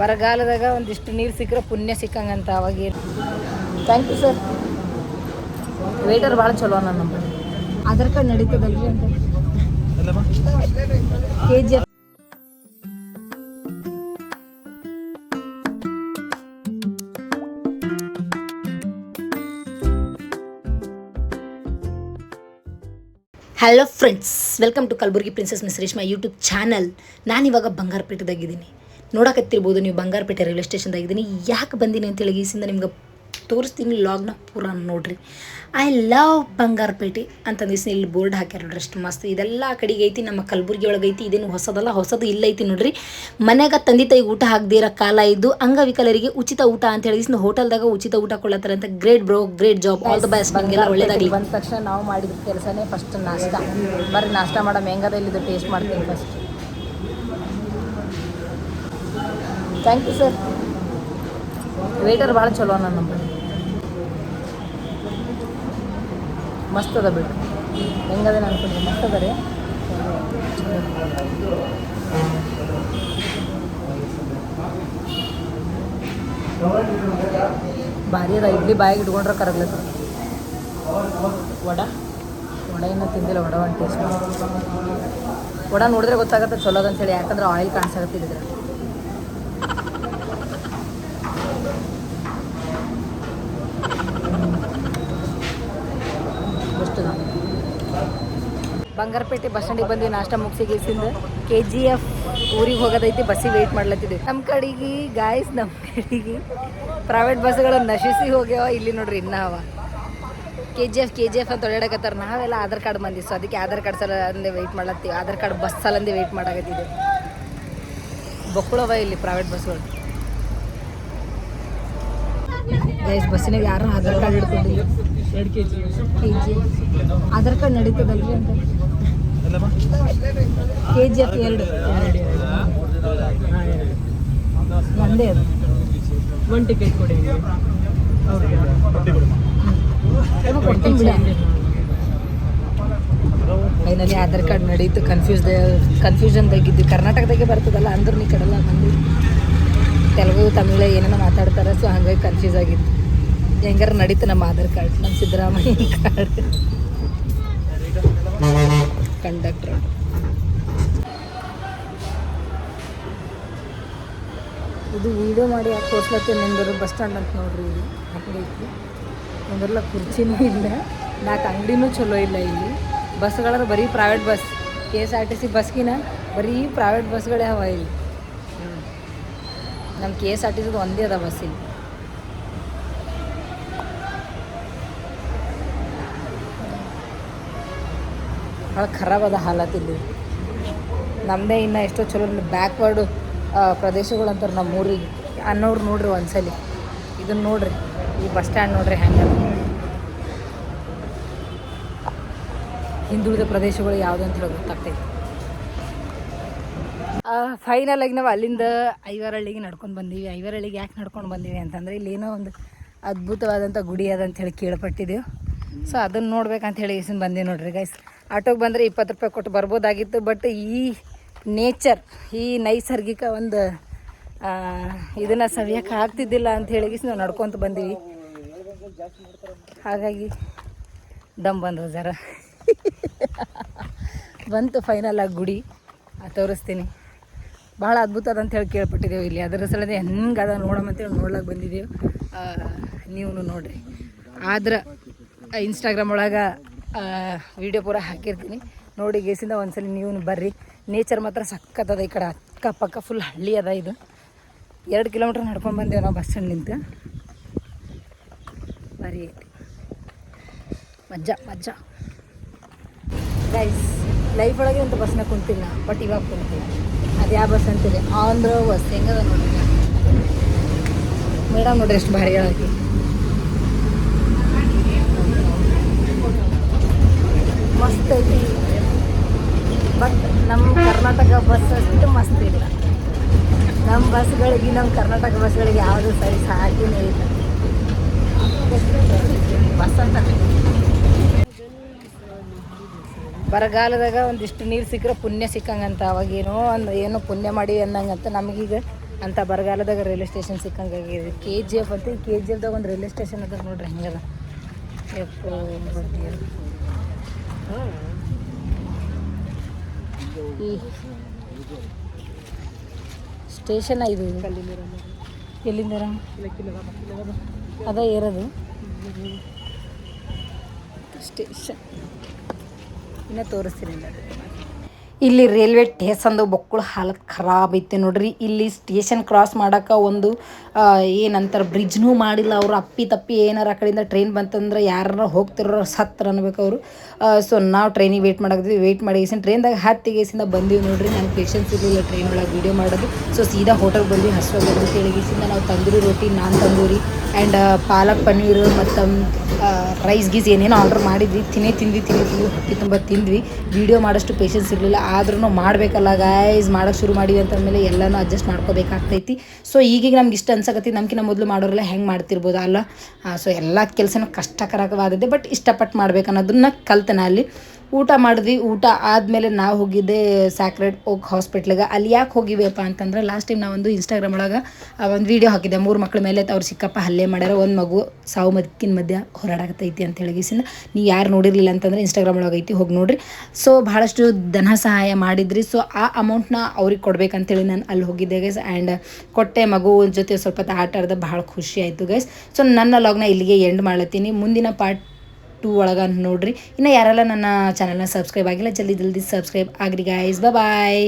ಬರಗಾಲದಾಗ ಒಂದಿಷ್ಟು ನೀರು ಸಿಕ್ಕರೆ ಪುಣ್ಯ ಸಿಕ್ಕಂಗಂತ ಅವಾಗ ಥ್ಯಾಂಕ್ ಯು ಸರ್ ವೇಟರ್ ಭಾಳ ಚಲೋ ನಂಬರ್ ಆಧಾರ್ ಕಾರ್ಡ್ ನಡೀತದಲ್ರಿ ಅಂತ. K G hello friends welcome to Kalaburagi princess miss Reshma YouTube channel ನಾನಿವಾಗ ಬಂಗಾರಪೇಟೆದಾಗಿದ್ದೀನಿ ನೋಡಕತ್ತಿರ್ಬೋದು ನೀವು ಬಂಗಾರಪೇಟೆ ರೈಲ್ವೆ ಸ್ಟೇಷನ್ದಾಗ ಇದ್ದೀನಿ. ಯಾಕೆ ಬಂದೀನಿ ಅಂತೇಳಿ ಈಸಿಂದ ನಿಮ್ಗೆ ತೋರಿಸ್ತೀನಿ ಲಾಗ್ನ ಪೂರ ನೋಡ್ರಿ. ಐ ಲವ್ ಬಂಗಾರಪೇಟೆ ಅಂತಂದಿಸಿ ಇಲ್ಲಿ ಬೋರ್ಡ್ ಹಾಕ್ಯಾರ ನೋಡ್ರಿ ಅಷ್ಟು ಮಸ್ತ್. ಇದೆಲ್ಲ ಕಡೆಗೆ ಐತಿ ನಮ್ಮ ಕಲಬುರ್ಗಿ ಒಳಗೆ ಐತಿ ಇದೇನು ಹೊಸದಲ್ಲ ಹೊಸದು ಇಲ್ಲ ಐತಿ ನೋಡ್ರಿ. ಮನೆಗೆ ತಂದೆ ತಾಯಿ ಊಟ ಹಾಕ್ದಿರೋ ಕಾಲ ಇದ್ದು ಅಂಗವಿಕಲರಿಗೆ ಉಚಿತ ಊಟ ಅಂತ ಹೇಳಿ ಹೋಟೆಲ್ದಾಗ ಉಚಿತ ಊಟ ಕೊಡ್ಲತ್ತಾರ ಅಂತ great bro great job all the best ಬಂಗೆಲ್ಲ ಒಳ್ಳೇದಾಗಲಿ. ಬಂದ ತಕ್ಷಣ ನಾವು ಮಾಡಿದ ಕೆಲಸನೇ ಫಸ್ಟ್ ನಾಷ್ಟ. ಬರ್ರಿ ನಾಷ್ಟ ಮಾಡೋ ಮೆಂಗದ ಇಲ್ಲಿದ್ದು ಟೇಸ್ಟ್ ಮಾಡ್ತೀನಿ first thank you sir waiter ಭಾಳ ಚಲೋ ನನ್ನ ನಂಬರ್ ಮಸ್ತ್ ಅದ ಬಿಡ್ರಿ ಹೆಂಗದ ಅನ್ಕೊಂಡ್ರಿ? ಮಸ್ತ್ ಅದ ರೀ? ಭಾರಿ ಅದ. ಇಡ್ಲಿ ಬಾಯಿಗೆ ಇಟ್ಕೊಂಡ್ರೆ ಕರಗ್ಲತ್ತ ವಡ? ವಡ ಇನ್ನೂ ತಿಂದಿಲ್ಲ. ವಡ ಒಂದು ಟೇಸ್ಟ್ ವಡ ನೋಡಿದ್ರೆ ಗೊತ್ತಾಗತ್ತೆ ಚಲೋ ಅದಂತೇಳಿ ಯಾಕಂದ್ರೆ ಆಯಿಲ್ ಕಾಣಿಸಾಗತ್ತಿದ್ರೆ ಎಷ್ಟು ಬಂಗಾರಪೇಟೆ ಬಸ್ ಸ್ಟ್ಯಾಂಡಿಗೆ ಬಂದು ನಾಷ್ಟ ಮುಗಿಸಿ ಗೀಸಿಂದ ಕೆ ಜಿ ಎಫ್ ಊರಿಗೆ ಹೋಗೋದೈತಿ, ಬಸ್ಸಿಗೆ ವೆಯ್ಟ್ ಮಾಡ್ಲತ್ತಿದೆ ನಮ್ಮ ಕಡೆಗೆ ಗಾಯ್ಸ್ ನಮ್ಮ ಕಡೆಗೆ ಪ್ರೈವೇಟ್ ಬಸ್ಗಳು ನಶಿಸಿ ಹೋಗ್ಯಾವ, ಇಲ್ಲಿ ನೋಡ್ರಿ ಇನ್ನ ಅವ. K G F K G F ಅಂತ ಓಡಾಡಕತ್ತಾರ ನಾವೆಲ್ಲ ಆಧಾರ್ ಕಾರ್ಡ್ ಮಂದಿ ಸೊ ಅದಕ್ಕೆ ಆಧಾರ್ ಕಾರ್ಡ್ ಸಲ ವೆಯ್ಟ್ ಮಾಡ್ಲತ್ತೀವಿ. ಆಧಾರ್ ಕಾರ್ಡ್ ಬಸ್ ಸಲಂದೇ ವೆಯ್ಟ್ ಮಾಡಾಕತ್ತಿದ್ದೆ ಬಕ್ಕುಳವ ಇಲ್ಲಿ ಪ್ರೈವೇಟ್ ಬಸ್ಗಳು ಗೈಸ್ ಬಸ್ಸಿನಾಗ ಯಾರು ಆಧಾರ್ ಕಾರ್ಡ್ ಹಿಡ್ಕೊಂಡಿಲ್ಲ. ಎರಡು K G K G Aadhaar card ನಡೀತದಲ್ರಿ ಅಂತ. ಕೆ ಜಿ ಎಫ್ ಎರಡು. ಒಂದೇ ಅದು. ಒನ್ ಟಿಕೆಟ್ ಕೊಡಿ. ಕೊಡ್ತೀನಿ ಬಿಡ. ಫೈನಲಿ ಆಧಾರ್ ಕಾರ್ಡ್ ನಡೀತು. ಕನ್ಫ್ಯೂಸ್ ಕನ್ಫ್ಯೂಷನ್ದಾಗಿದ್ದು ಕರ್ನಾಟಕದಾಗೆ ಬರ್ತದಲ್ಲ, ಅಂದ್ರೆ ನೀ ಕಡೆಲ್ಲ ಮಂದಿ ತೆಲುಗು, ತಮಿಳು ಏನೇನೋ ಮಾತಾಡ್ತಾರೆ ಸೊ ಹಂಗಾಗಿ ಕನ್ಫ್ಯೂಸ್ ಆಗಿತ್ತು ಹೆಂಗಾರ ನಡೀತು ನಮ್ಮ ಆಧಾರ್ ಕಾರ್ಡ್ ನಮ್ಮ ಸಿದ್ದರಾಮಯ್ಯ ಕಾರ್ಡ್ ಕಂಡಕ್ಟರ್ ಇದು ವಿಡಿಯೋ ಮಾಡಿ ಯಾಕೆ ತೋರ್ಸ್ಲತ್ತೆ ನಿಂದರು ಬಸ್ ಸ್ಟ್ಯಾಂಡ್ ಅಂತ ನೋಡ್ರಿ ಇದು ಐತಿ ಒಂದರಲ್ಲ ಕುರ್ಚಿನೂ ಇಲ್ಲ. ನಾಲ್ಕು ಅಂಗಡಿನೂ ಚಲೋ ಇಲ್ಲ ಇಲ್ಲಿ. ಬಸ್ಗಳಾದ್ರೆ ಬರೀ private bus K S R T C ಬಸ್ಗಿನ ಬರೀ ಪ್ರೈವೇಟ್ ಬಸ್ಗಳೇ ಅವ ಇಲ್ಲಿ. ನಮ್ಮ ಕೆ ಎಸ್ ಆರ್ ಟಿ ಸಿದು ಒಂದೇ ಅದ ಬಸ್ ಇಲ್ಲಿ. ಭಾಳ ಖರಾಬ್ ಅದ ಹಾಲತ್ ಇಲ್ಲಿ. ನಮ್ಮದೇ ಇನ್ನೂ ಎಷ್ಟೋ ಚಲೋ ಬ್ಯಾಕ್ವರ್ಡು ಪ್ರದೇಶಗಳು ಅಂತಾರೆ ನಮ್ಮ ಊರಿಗೆ ಅನ್ನೋರು ನೋಡ್ರಿ ಒಂದ್ಸಲಿ. ಇದನ್ನ ನೋಡ್ರಿ. ಈ ಬಸ್ ಸ್ಟ್ಯಾಂಡ್ ನೋಡ್ರಿ ಹೆಂಗೆ ಹಿಂದುಳಿದ ಪ್ರದೇಶಗಳು ಯಾವುದು ಅಂತ ಹೇಳಿ ಗೊತ್ತಾಗ್ತೈತಿ ಫೈನಲ್ ಆಗಿ ನಾವು ಅಲ್ಲಿಂದ ಐವರಳ್ಳಿಗೆ ನಡ್ಕೊಂಡು ಬಂದೀವಿ. ಐವರಳ್ಳಿಗೆ ಯಾಕೆ ನಡ್ಕೊಂಡು ಬಂದೀವಿ ಅಂತಂದರೆ ಇಲ್ಲಿ ಏನೋ ಒಂದು ಅದ್ಭುತವಾದಂಥ ಗುಡಿ ಅದ ಅಂತ ಹೇಳಿ ಕೇಳ್ಪಟ್ಟಿದ್ದೆವು ಸೊ ಅದನ್ನು ನೋಡ್ಬೇಕಂತ ಹೇಳಿ ಈಸಿನ ಬಂದೀವಿ ನೋಡ್ರಿ ಗೈಸ್ ಆಟೋಗೆ ಬಂದರೆ ಇಪ್ಪತ್ತು ರೂಪಾಯಿ ಕೊಟ್ಟು ಬರ್ಬೋದಾಗಿತ್ತು ಬಟ್ ಈ ನೇಚರ್ ಈ ನೈಸರ್ಗಿಕ ಒಂದು ಇದನ್ನು ಸವಿಯೋಕೆ ಆಗ್ತಿದ್ದಿಲ್ಲ ಅಂತ ಹೇಳಿ ನಾವು ನಡ್ಕೊತ ಬಂದೀವಿ. ಹಾಗಾಗಿ ದಮ್ ಬಂದವು ಜರ ಬಂತು ಫೈನಲ್ ಆಗಿ ಗುಡಿ. ತೋರಿಸ್ತೀನಿ. ಭಾಳ ಅದ್ಭುತ ಅದ ಅಂತ ಹೇಳಿ ಕೇಳ್ಪಟ್ಟಿದ್ದೇವೆ ಇಲ್ಲಿ. ಅದರ ಸಲದೆ ಹೆಂಗೆ ಅದ ನೋಡಮಂತೇಳಿ ನೋಡ್ಲಾಕ ಬಂದಿದ್ದೀವಿ. ನೀವು ನೋಡ್ರಿ. ಆದ್ರೆ ಇನ್ಸ್ಟಾಗ್ರಾಮ್ ಒಳಗೆ ವಿಡಿಯೋ ಪೂರ ಹಾಕಿರ್ತೀನಿ. ನೋಡಿ, ಗೇಸಿಂದ ಒಂದ್ಸಲ ನೀವು ಬರ್ರಿ. ನೇಚರ್ ಮಾತ್ರ ಸಖತ್ತದ ಈ ಕಡೆ. ಅಕ್ಕಪಕ್ಕ ಫುಲ್ ಹಳ್ಳಿ ಅದ ಇದು. ಎರಡು ಕಿಲೋಮೀಟ್ರ್ ನಡ್ಕೊಂಡು ಬಂದೇವೆ ನಾವು ಬಸ್ ಸ್ಟ್ಯಾಂಡ್ ನಿಂತು ಬರೀ ಮಜ್ಜಾ ಮಜ್ಜಾ. ಗೈಸ್ ಲೈಫ್ ಒಳಗೆ ಒಂದು ಬಸ್ನಾಗ ಕುಂತಿಲ್ಲ ಬಟ್ ಇವಾಗ ಕುಂತಿಲ್ಲ. ಅದು ಯಾವ ಬಸ್ ಅಂತಿದೆ? ಆಂಧ್ರ ಬಸ್, ಹೆಂಗದ ನೋಡಿ ಮೇಡಮ್ ನೋಡ್ರಿ ಎಷ್ಟು ಭಾರಿ ಆಗಿ ಮಸ್ತ್ ಐತಿ. ಬಟ್ ನಮ್ಮ ಕರ್ನಾಟಕ ಬಸ್ ಅಷ್ಟು ಮಸ್ತ್ ಇಲ್ಲ. ನಮ್ಮ ಬಸ್ಗಳಿಗೆ ನಮ್ಮ ಕರ್ನಾಟಕ ಬಸ್ಗಳಿಗೆ ಯಾವುದು ಸೈಜ್ ಹಾಕಿನೇ ಇಲ್ಲ ಬಸ್ ಅಂತ ಬರಗಾಲದಾಗ ಒಂದಿಷ್ಟು ನೀರು ಸಿಕ್ಕರೆ ಪುಣ್ಯ ಸಿಕ್ಕಂಗಂತ ಅವಾಗೇನೋ ಒಂದು ಏನೋ ಪುಣ್ಯ ಮಾಡಿ ಅಂದಂಗಂತ ನಮಗೀಗ ಅಂತ ಬರಗಾಲದಾಗ ರೈಲ್ವೆ ಸ್ಟೇಷನ್ ಸಿಕ್ಕಂಗೆ ಆಗಿದೆ ಕೆ ಜಿ ಎಫ್ ಅಂತ ಕೆ ಜಿ ಎಫ್ದಾಗ ಒಂದು ರೈಲ್ವೆ ಸ್ಟೇಷನ್ ಅದ ನೋಡ್ರಿ ಹೆಂಗದ. ಈ ಸ್ಟೇಷನ್ ಇದು. ಎಲ್ಲಿಂದ ಅದ ಇರೋದು ಸ್ಟೇಷನ್. ಇನ್ನ ತೋರಿಸ್ತೀನಿ ನೋಡ್ರಿ. ಇಲ್ಲಿ ರೈಲ್ವೆ ಸ್ಟೇಷನ್ದು ಬೊಕ್ಕಳು ಹಾಲತ್ ಖರಾಬ್ ಐತೆ ನೋಡ್ರಿ. ಇಲ್ಲಿ ಸ್ಟೇಷನ್ ಕ್ರಾಸ್ ಮಾಡೋಕೆ ಒಂದು ಏನಂತಾರೆ ಬ್ರಿಡ್ಜ್ನೂ ಮಾಡಿಲ್ಲ ಅವರು. ಅಪ್ಪಿ ತಪ್ಪಿ ಏನಾರ ಆ ಕಡೆಯಿಂದ ಟ್ರೈನ್ ಬಂತಂದ್ರೆ ಯಾರು ಹೋಗ್ತಿರೋ ಸತ್ರ ಅನ್ಬೇಕು ಅವರು. ಸೊ ನಾವು ಟ್ರೈನಿಗೆ ವೆಯ್ಟ್ ಮಾಡಾಕತ್ತೀವಿ. ವೆಯ್ಟ್ ಮಾಡಿ ಟ್ರೈನ್ದಾಗ ಹತ್ತಿ ಗೇಸಿಂದ ಬಂದೀವಿ ನೋಡ್ರಿ. ನಂಗೆ ಪೇಷನ್ಸ್ ಇರಲಿಲ್ಲ ಟ್ರೈನ್ ಒಳಗೆ ವೀಡಿಯೋ ಮಾಡೋದು. ಸೊ ಸೀದಾ ಹೋಟೆಲ್ಗೆ ಬಂದ್ವಿ ಹಸುವಾಗಿ ಅಂತ ಹೇಳಿ ಗೇಸಿಂದ ನಾವು ತಂದೂರಿ ರೊಟ್ಟಿ ನಾನ್ ತಂದೂರಿ ಆ್ಯಂಡ್ ಪಾಲಕ್ ಪನ್ನೀರ್ ಮತ್ತು ರೈಸ್ ಗೀಸ್ ಏನೇನೋ ಆರ್ಡರ್ ಮಾಡಿದ್ವಿ. ತಿನ್ನೇ, ತಿಂದ್ವಿ ತಿನ್ನೇ, ತಿಂದ್ವಿ. ಹೊಟ್ಟೆ ತುಂಬ ತಿಂದ್ವಿ. ವೀಡಿಯೋ ಮಾಡೋಷ್ಟು ಪೇಷನ್ಸ್ ಇರಲಿಲ್ಲ. ಆದ್ರೂ ಮಾಡಬೇಕಲ್ಲ ಗಾಯ್ಸ್ ಮಾಡೋಕೆ ಶುರು ಮಾಡಿವಿ ಅಂತಂದಮೇಲೆ ಎಲ್ಲನೂ ಅಡ್ಜಸ್ಟ್ ಮಾಡ್ಕೋಬೇಕಾಗ್ತೈತಿ. ಸೊ ಈಗೀಗ ನಮ್ಗೆ ಇಷ್ಟ ಅನ್ಸಕತ್ತಿ ನಮ್ಗಿನ್ನ ಮೊದಲು ಮಾಡೋರೆಲ್ಲ ಹೆಂಗೆ ಮಾಡ್ತಿರ್ಬೋದು, ಅಲ್ಲ? ಸೊ ಎಲ್ಲ ಕೆಲಸನೂ ಕಷ್ಟಕರವಾದದ್ದೇ ಬಟ್ ಇಷ್ಟಪಟ್ಟು ಮಾಡ್ಬೇಕನ್ನೋದನ್ನ ಕಲ್ತೆ ನಾ ಅಲ್ಲಿ. ಊಟ ಮಾಡಿದ್ವಿ, ಊಟ ಆದಮೇಲೆ ನಾವು ಹೋಗಿದ್ದೆ ಸ್ಯಾಕ್ರೆಡ್ ಓಕ್ ಹಾಸ್ಪಿಟ್ಲಿಗೆ ಅಲ್ಲಿ ಯಾಕೆ ಹೋಗಿವೆಪ್ಪ ಅಂತಂದ್ರೆ ಲಾಸ್ಟ್ ಟೈಮ್ ನಾವೊಂದು ಇನ್ಸ್ಟಾಗ್ರಾಮ್ ಒಳಗೆ ಒಂದು ವೀಡಿಯೋ ಹಾಕಿದ್ದೆ. ಮೂರು ಮಕ್ಳ ಮೇಲೆ ಅವ್ರು ಸಿಕ್ಕಪ್ಪ ಹಲ್ಲೆ ಮಾಡ್ಯಾರ, ಒಂದು ಮಗು ಸಾವು ಮದಕ್ಕಿನ ಮಧ್ಯ ಹೋರಾಡಕತ್ತೈತಿ ಅಂತ ಹೇಳಿಗಿಸಿಂದ ನೀವು ಯಾರು ನೋಡಿರಲಿಲ್ಲ ಅಂತಂದ್ರೆ ಇನ್ಸ್ಟಾಗ್ರಾಮ್ ಒಳಗೆ ಐತಿ, ಹೋಗಿ ನೋಡ್ರಿ. ಸೊ ಭಾಳಷ್ಟು ಧನ ಸಹಾಯ ಮಾಡಿದ್ರಿ. ಸೊ ಆ ಅಮೌಂಟ್ನ ಅವ್ರಿಗೆ ಕೊಡ್ಬೇಕಂತೇಳಿ ನಾನು ಅಲ್ಲಿ ಹೋಗಿದ್ದೆ ಗೈಸ್ ಆ್ಯಂಡ್ ಕೊಟ್ಟೆ ಮಗು ಜೊತೆ ಸ್ವಲ್ಪ ಆಟ ಆಡ್ದೆ ಭಾಳ ಖುಷಿ ಆಯಿತು ಗೈಸ್ ಸೊ ನನ್ನ ಲಾಗ್ನ ಇಲ್ಲಿಗೆ ಎಂಡ್ ಮಾಡ್ಲತ್ತೀನಿ. ಮುಂದಿನ ಪಾರ್ಟ್ ಟೂ ಒಳಗೆ ನೋಡ್ರಿ. ಇನ್ನು ಯಾರೆಲ್ಲ ನನ್ನ ಚಾನಲ್ನ ಸಬ್ಸ್ಕ್ರೈಬ್ ಆಗಿಲ್ಲ, ಜಲ್ದಿ ಜಲ್ದಿ ಸಬ್ಸ್ಕ್ರೈಬ್ ಆಗ್ರಿ ಗಾಯ್ಸ್ ಬಾಯ್